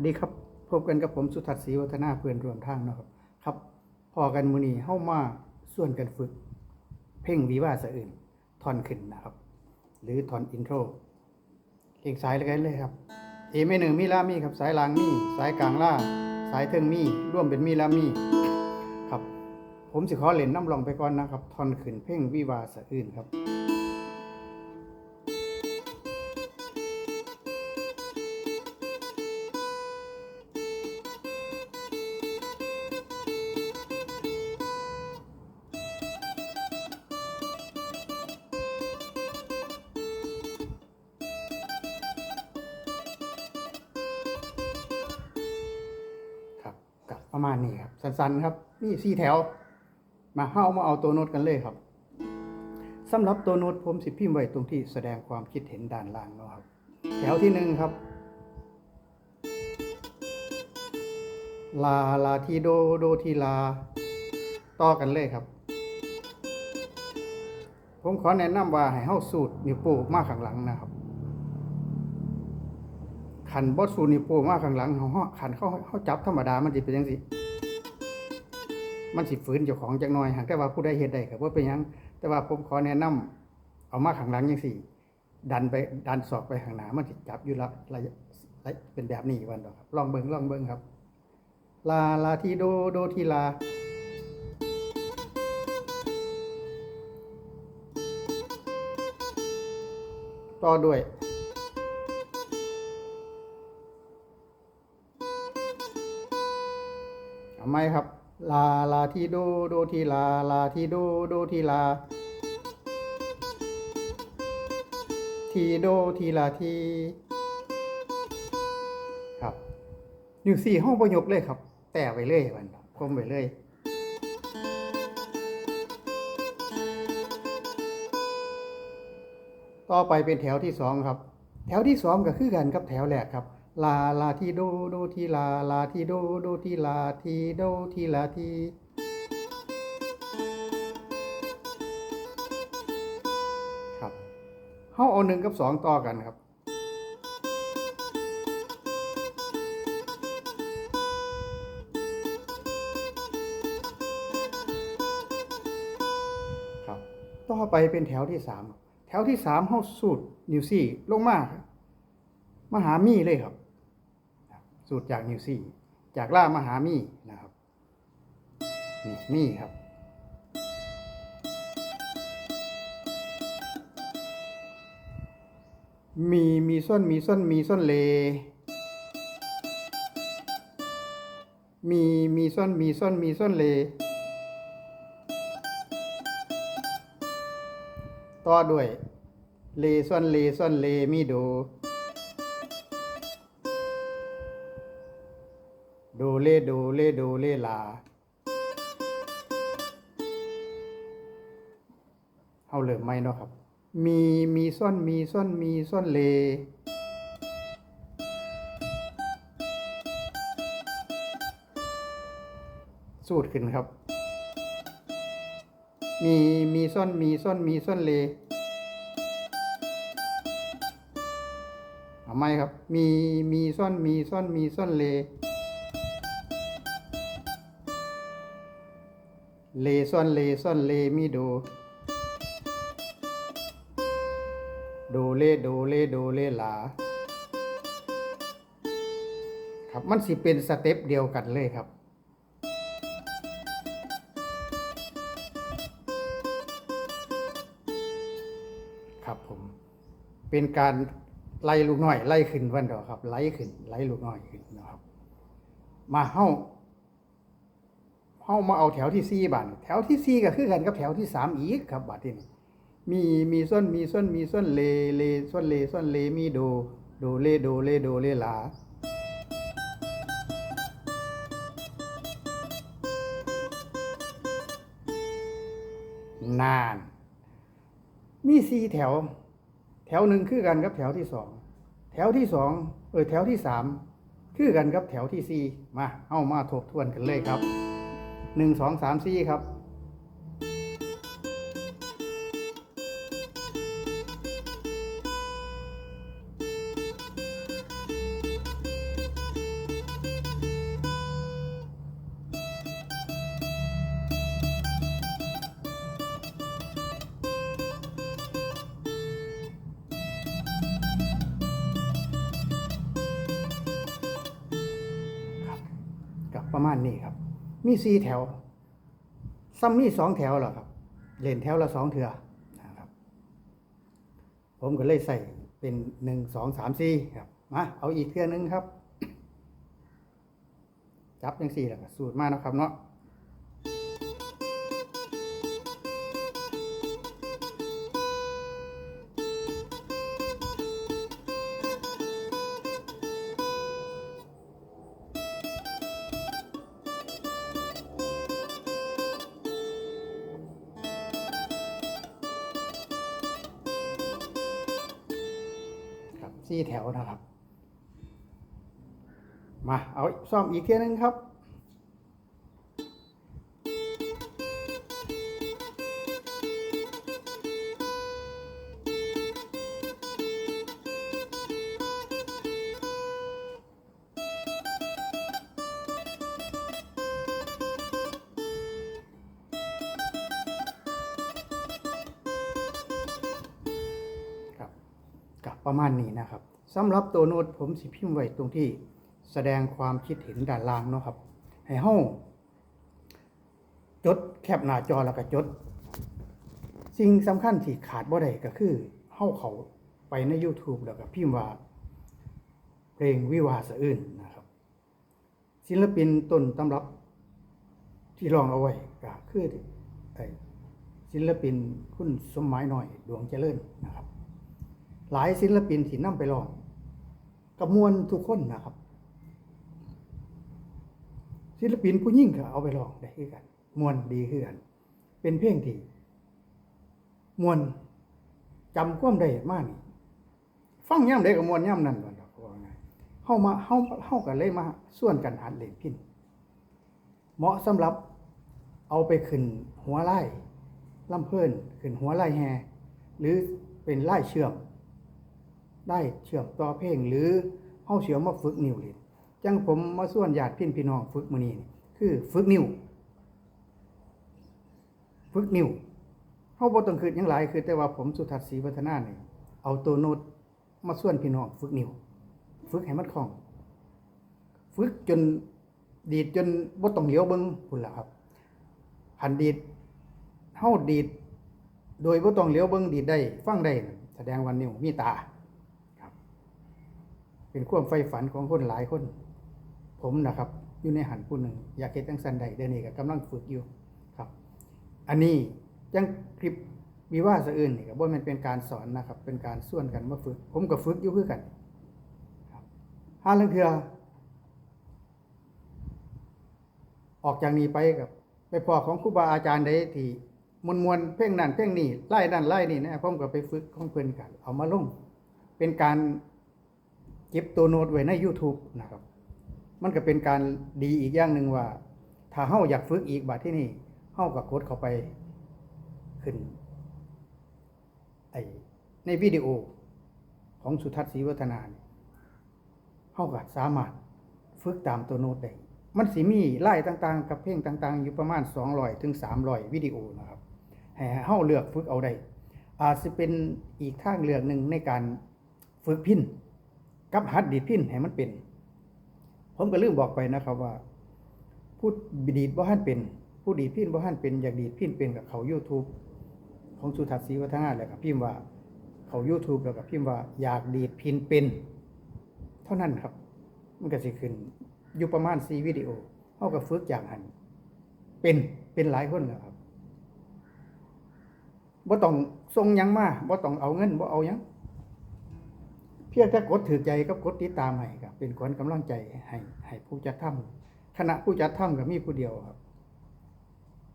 วัสดีครับพบกันกับผมสุทัศน์ศรีวัฒนาเพื่อนร่วมทางนะครับ ครับพอกันมือนีเข้ามาส่วนกันฝึก เพ่งวิวาสะอื่นทอนขึ้นนะครับ หรือทอนอินโทรเก่งสายเลยกันเลยครับ เอไม่หนึ่งมีลามีครับสายล่างมีสายกลางล่า สายเทิงมีร่วมเป็นมีลามีครับ ผมสิขอเล่นน้ำลองไปก่อนนะครับทอนขึ้นเพ่งวิวาสะอื่นครับ ประมาณนี้ครับสั้นๆครับนี่สี่แถว มาเข้ามาเอาตัวโน้ตกันเลยครับสำหรับตัวโน้ตผมสิพิมพ์ไว้ตรงที่แสดงความคิดเห็นด้านล่างเนาะครับ แถวที่หนึ่งครับ ลาลาทีโดโดทีลา ต่อกันเลยครับ ผมขอแนะนำว่าให้เฮาสูตรนิ้วโป้งมาข้างหลังนะครับ ขันบอสูนิวโป้งมาข้างหลังเขาเฮาขันเขาเขาจับธรรมดามันสิเป็นจังสิมันสิฝืนเจ้าของจักหน่อยหากแต่ว่าผู้ใดเฮ็ดได้ก็บ่เป็นยังแต่ว่าผมขอแนะนำเอามาข้างหลังจังซี่ ดันไปดันศอกไปข้างหน้ามันสิจับอยู่ละระยะระยะเป็นแบบนี้วันดอกครับลองเบิ่งลองเบิ่งครับ ลาลาทีโดโดทีลาต่อด้วย ทำไมครับ ลาลาทีโดโดทีลาลาทีโดโดทีลา ทีโดทีลาทีครับนิ้วสี่ห้องประยกเลยครับ แต่ไปเลยวันคมไปเลยต่อไปเป็นแถวที่สองครับ แถวที่สองก็คือกันกับแถวแรกครับ ลาลาทีโดโดทีลาลาทีโดโดทีลาทีโดทีลาทีครับเฮาเอาหนึ่งกับสองต่อกันครับครับต่อไปเป็นแถวที่สามแถวที่สามเฮาสูตรนิวซี่ลงมาครับมหามีเลยครับ สูตรจากนิวซี่ จากล่ามหามีนะครับนี่มีครับ มีมีส้นมีส้นมีส้นเล มีมีส้นมีส้นมีส้นเล ต่อด้วยเลส้นเลส้นเลมีโด โดเลโดเลโดเลลาเอาเริ่มไหมเนาะครับ มีมีส้นมีส้นมีส้นเล สูตรขึ้นครับ มีมีส้นมีส้นมีส้นเลเอาไหมครับ มีมีส้นมีส้นมีส้นเล เลส้นเลส้นเลมีโด โดเลโดเลโดเลลา ครับมันสิเป็นสเต็ปเดียวกันเลยครับครับผมเป็นการไล่ลูกน้อยไล่ขึ้นวันเดอกครับไล่ขึ้นไล่ลูกน้อยขึ้นนะครับ มาเฮ้าามาเอาแถวที่สี่บันแถวที่สี่ก็คือกันกับแถวที่สามอีกครับบัดนี้มีมีส้นมีส้นมีส้นเลเลส้นเลส้นเลมีโดโดเลโดเลโดเลลานาน มีสี่แถว แถวหนึ่งคือกันกับแถวที่สองแถวที่สองเออแถวที่สามคือกันกับแถวที่สี่มาเอามาทบทวนกันเลยครับ หนึ่งสองสามสี่ครับ ประมาณนี้ครับ มีสี่แถวซ้ำมีสองแถวหรอครับ เล่นแถวละสองเถื่อนะครับ ผมก็เลยใส่เป็นหนึ่งสองสามสี่ครับ มาเอาอีกเทื่อนึงครับ จับยังสี่แล้วก็สูตรมากนะครับเนาะ สี่แถวนะครับ มาเอาซ่อมอีกเทียนึงครับครับ ประมาณนี้นะครับสำหรับตัวโน้ตผมสิพิมพ์ไว้ตรงที่แสดงความคิดเห็นด้านล่างเนาะครับ ให้เฮาจดแคปหน้าจอแล้วก็จด สิ่งสำคัญที่ขาดบ่ได้ก็คือเฮาเขาไปใน YouTube แล้วก็พิมพ์ว่า เพลงวิวาสะอื้นนะครับ ศิลปินต้นตำรับที่ร้องเอาไว้ก็คือศิลปินคุณสมหมายหน่อยดวงเจริญนะครับ หลายศิลปินที่นำไปร้องกับมวลทุกคนนะครับ ศิลปินผู้ยิ่งก็เอาไปร้องได้คือกันมวลดีคือกันเป็นเพลงที่มวลจำความได้มากนี่ฟังย่ำได้กับมวลย่ำนั่นวันดอกว่าไงเฮามาเฮาเฮากันเลยมาส่วนกันหัดเล่นพินเหมาะสำหรับเอาไปขึ้นหัวไล่ลำเพิ่นขึ้นหัวไล่แฮหรือเป็นไล่เชื่อม ได้เชื่อมต่อเพลงหรือเฮาเสียวมาฝึกนิ้วเล่นจังผมมาส่วนญาติพี่พี่น้องฝึกมื้อนี้คือฝึกนิ้วฝึกนิ้วเฮาบ่ต้องคิดหยังหลายคือแต่ว่าผมสุทัศน์ศรีวัฒนานี่เอาตัวโน้ตมาส่วนพี่น้องฝึกนิ้วฝึกให้มันคล่อง ฝึกจนดีดจนบ่ต้องเหลียวเบิ่งพุ่นล่ะครับหันดีดเฮาดีด โดยบ่ต้องเหลียวเบิ่งดีดได้ฟังได้แสดงว่านิ้วมีตา เป็นความใฝ่ฝันของคนหลายคน ผมนะครับอยู่ในหันผู้หนึ่งอยากเฮ็ดจังซันใดเดี๋ยวนี้ก็กำลังฝึกอยู่ครับ อันนี้จังคลิปวิว่าสะอื่นนี่ก็บ่แม่นเป็นการสอนนะครับ เป็นการส่วนกันมาฝึก ผมก็ฝึกอยู่คือกันครับห้าลังเทือออกจากนี้ไปกับไปพอของครูบาอาจารย์ใดที่มวลมวลเพลงนั้นเพลงนี้ไล่นั่นไล่นี่นะผมก็ไปฝึกของเพิ่อนกัน เอามาลงเป็นการ เก็บตัวโน้ตไว้ใน YouTube นะครับ มันก็เป็นการดีอีกอย่างหนึ่งว่า ถ้าเฮาอยากฝึกอีกบัดที่นี่เฮาก็กดเข้าไปขึ้นไอในวิดีโอของสุทัศน์ศรีวัฒนาเนี่ยเฮาก็สามารถฝึกตามตัวโน้ตได้มันสิมีไล่ต่างๆ กับเพลงต่าง ๆ อยู่ประมาณ 200ถึง300 วิดีโอนะครับให้เฮาเลือกฝึกเอาได้อาจจะเป็นอีกทางเลือกหนึ่งในการฝึกพิน กับหัดดีดพินให้มันเป็น ผมก็ลืมบอกไปนะครับว่า ผู้ดีดบ่ฮั่นเป็น ผู้ดีดพินบ่ฮั่นเป็นอยากดีดพินเป็นกับเขา YouTube ของสุทัศน์ศรีวัฒนาแล้วก็พิมพ์ว่าเขา YouTube แล้วก็พิมพ์ว่าอยากดีดพินเป็น เท่านั้นครับ มันก็สิขึ้นอยู่ประมาณ4วิดีโอเฮาก็ฝึกอย่างหันเป็นเป็นหลายคนแล้วครับบ่ต้องส่งยังมาบ่ต้องเอาเงินบ่เอายัง เพียงแต่กดถือใจกับกดติดตามให้ครับเป็นขวัญกำลังใจให้ให้ผู้จัดทำคณะผู้จัดทำก็มีผู้เดียวครับ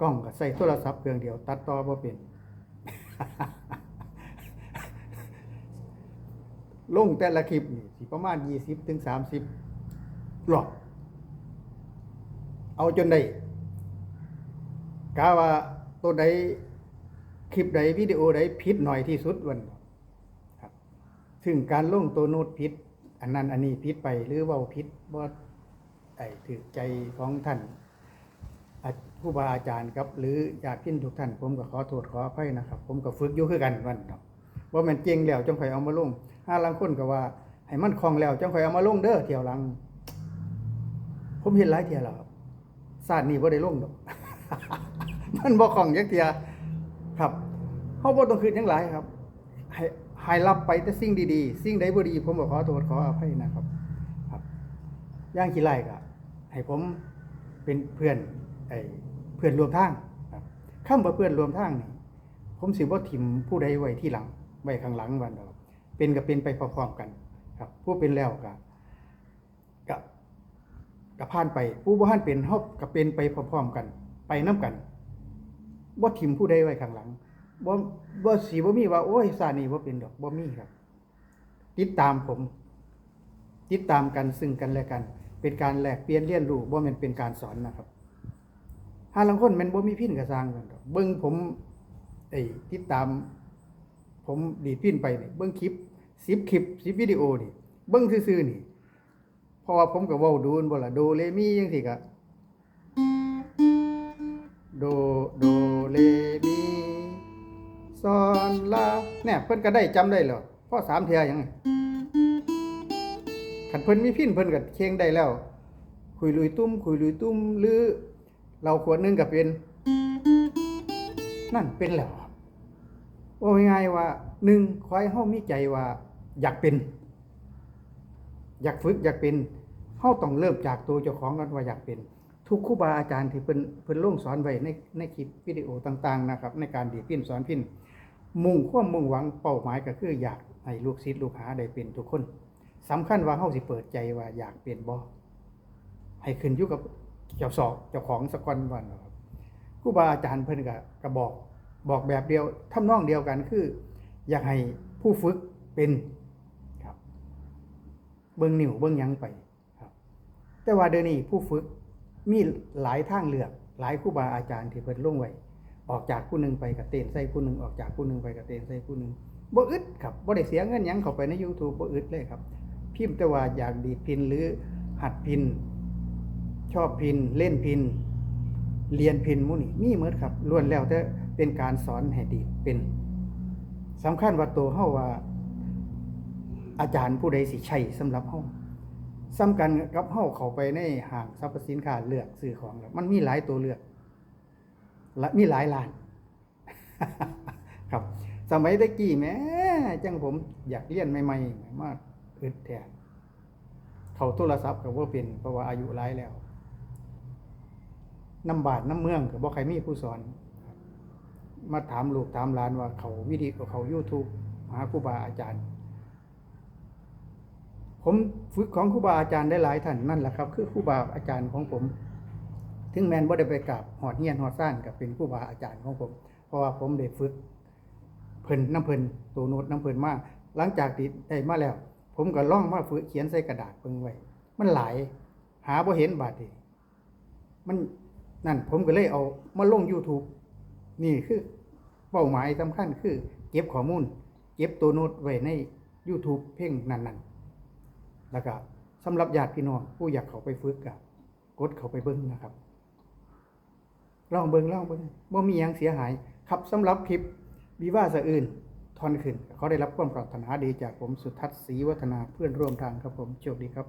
กล้องก็ใส่โทรศัพท์เครื่องเดียว ตัดต่อบ่เป็นลงแต่ละคลิปนี่สิประมาณ20ถึง30รอบเอาจนได้กาว่าตัวใดคลิปใดวิดีโอใดผิดหน่อยที่สุดวัน ซึ่งการลงตัวโน้ตผิดอันนั้นอันนี้ผิดไปหรือเว่าผิดว่าไอ้ถือใจของท่านผู้บาอาจารย์ครับ หรือญาติพี่ทุกท่าน ผมก็ขอโทษขออภัยนะครับ ผมก็ฝึกอยู่คือกันวันครับว่ามันเก่งแล้วจังค่อยเอามาลงห้าลังคนก็ว่า ให้มันคล่องแล้วจังค่อยเอามาลงเด้อเที่ยวลัง ผมเห็นหลายเที่ยวแล้วครับศาสตร์นี้บ่ได้ลงดอกมันบ่ของจักเทียครับเฮาบ่ต้องคิดหยังหลายครับให้ ให้รับไปแต่สิ่งดีๆ สิ่งใดบ่ดีผมก็ขอโทษขออภัยนะครับ ครับ ย่างขี้ไล่ก็ให้ผมเป็นเพื่อนไอ้เพื่อนรวมทางครับคำว่าเพื่อนรวมทางนี่ผมสิบ่ทิมผู้ใดไว้ที่หลังไว้ข้างหลังวันดอกเป็นก็เป็นไปพร้อมๆกัน ครับ ผู้เป็นแล้วก็ก็ก็ผ่านไป ผู้บ่ทันเป็นเฮาก็เป็นไปพร้อมๆกัน ไปนํกันบ่ทิมผู้ใดไว้ข้างหลัง บ่บ่สิบ่มีว่าโอ้ยซานี่บ่เป็นดอกบ่มีครับ ติดตามผม ติดตามกันซึ่งกันและกัน เป็นการแลกเปลี่ยนเรียนรู้บ่แม่นเป็นการสอนนะครับหาลังคนแมันบ่มีพินกระสร้างกันดอกเบิ่งผมไอ้ติดตาม ผมดีดพินไปนี่เบิ่งคลิป10คลิป10วิดีโอนี่เบิ่งซื่อๆนี่เพราะว่าผมก็เว้าดูนบ่ล่ะโดเรมีจังซี่ก็โดโดเรมี ซอนลาเนี่ยเพิ่นก็ได้จำได้แล้วพอสามเทื่อหยังขันเพิ่นมีพินเพิ่นก็เคียงได้แล้ว คุยลุยตุ้ม คุยลุยตุ้มหรือเราขวดนึงก็เป็น นั่นเป็นแล้วครับว่าง่ายว่าหนึ่งขอให้เฮามีใจว่า อยากเป็น อยากฝึกอยากเป็นเฮาต้องเริ่มจากตัวเจ้าของกันว่าอยากเป็น ทุกครูบาอาจารย์ที่เพิ่นเพิ่นลงสอนไว้ในในคลิปวิดีโอต่างๆนะครับในการดีพินสอนพินมุ่งความมุ่งหวังเป้าหมายก็คืออยากให้ลูกศิษย์ลูกหาได้เป็นทุกคนสำคัญว่าเฮาสิเปิดใจว่าอยากเปลี่ยนบ่ให้ขึ้นอยู่กับเจ้าสอบเจ้าของสกอนวันครับครูบาอาจารย์เพิ่นก็ก็บอกบอกแบบเดียวทำนองเดียวกันคือ อยากให้ผู้ฝึกเป็นครับ เบิ่งนิ้วเบิ่งยังไปครับ แต่ว่าเดี๋ยวนี้ผู้ฝึก มีหลายทางเลือก หลายครูบาอาจารย์ที่เพิ่นลงไว้ออกจากผู้หนึ่งไปกับเต้นใส่ผู้หนึ่งออกจากผู้หนึ่งไปกับเต้นใส่ผู้หนึ่งบ่อึดครับบ่ได้เสียเงินหยังเข้าไปใน YouTube บ่อึดเลยครับ พิมพ์แต่ว่าอยากดีดพินหรือหัดพิน ชอบพินเล่นพิน เรียนพินหมุนี่มีเหมือนครับล้วนแล้วแต่เป็นการสอนให้ดีดเป็นสำคัญว่าตัวเฮาว่า อาจารย์ผู้ใดสิใช่สำหรับเฮา สำคัญกับเฮาเข้าไปในห้างสรรพสินค้าเลือกซื้อของแล้วมันมีหลายตัวเลือกและมีหลายร้าน ครับ สมัยตะกี้แม้จังผมอยากเรียนใหม่ๆมากอึดแท้เขาโทรศัพท์ก็บ่เป็นเพราะว่าอายุหลายแล้วน้ำบาดน้ำเมืองก็บ่ใครมีผู้สอน มาถามลูกถามหลานว่าเขาวิดีโอเขา YouTube หาครูบาอาจารย์ ผมฝึกของครูบาอาจารย์ได้หลายท่านนั่นแหละครับ คือครูบาอาจารย์ของผม ถึงแมนบ่ได้ไปกราบหอดเฮียนหอดซ่านกับเป็นครูบาอาจารย์ของผม เพราะว่าผมได้ฝึกเพิ่นน้ำเพิ่นตัวโน้ตน้ำเพิ่นมาก หลังจากที่ได้มาแล้ว ผมก็ล่องมาฝึกเขียนใส่กระดาษเพิ่งไว้ มันหลายหาบ่เห็นบาดนี้มันนั่นผมก็เลยเอามาลง YouTube นี่คือเป้าหมายสำคัญคือ เก็บข้อมูล เก็บตัวโน้ตไว้ใน YouTube เพ่งนั่นๆ แล้วก็สำหรับญาติพี่น้องผู้อยากเขาไปฝึกก็กดเขาไปเบิ้งนะครับลองเบิ้งลองเบิ้งบ่มีอยังเสียหายครับสำหรับคลิปวิวาสะอื่นทอนขึ้น เขาได้รับความปรารถนาดีจากผมสุทัศน์ศรีวัฒนาเพื่อนร่วมทางครับผมโชคดีครับ